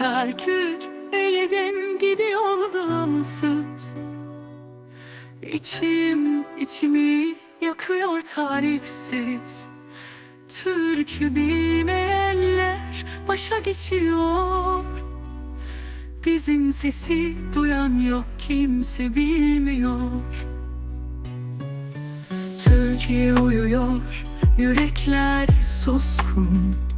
Kerkük eleden gidiyor damsız İçim içimi yakıyor tarifsiz. Türkü bilmeyenler başa geçiyor. Bizim sesi duyan yok kimse bilmiyor. Türkiye uyuyor yürekler suskun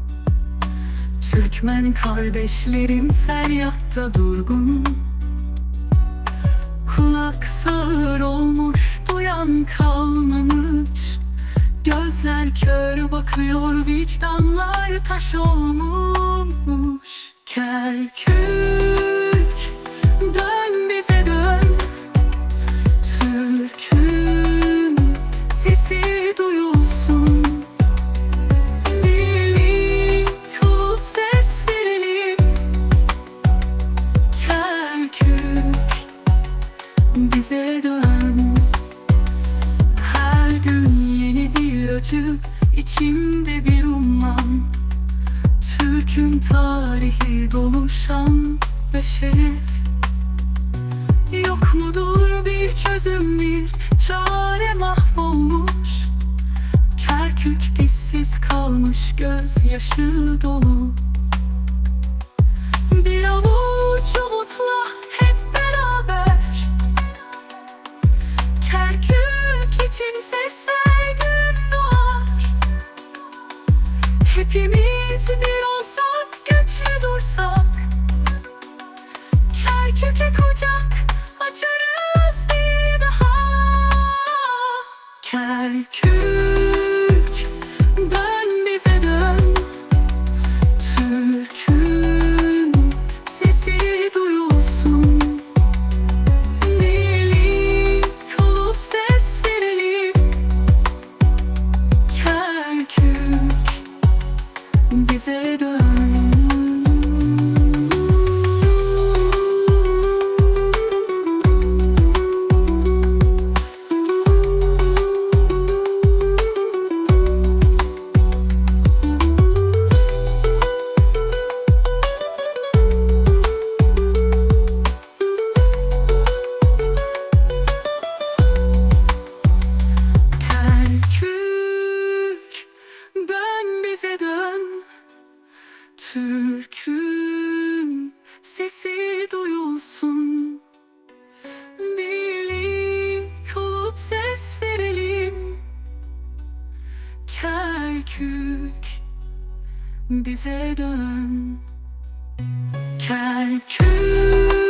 Türkmen kardeşlerim feryatta durgun. Kulak sağır olmuş duyan kalmamış. Gözler kör bakıyor vicdanlar taş olmuş. Kerkük bize dön. Her gün yeni bir acı içimde bir umman. Türk'ün tarihi dolu şan ve şeref. Yok mudur bir çözüm bir çare mahvolmuş? Kerkük işsiz kalmış gözyaşı dolu bize dön Türk'ün sesi duyulsun. Birlik olup ses verelim. Kerkük bize dön. Kerkük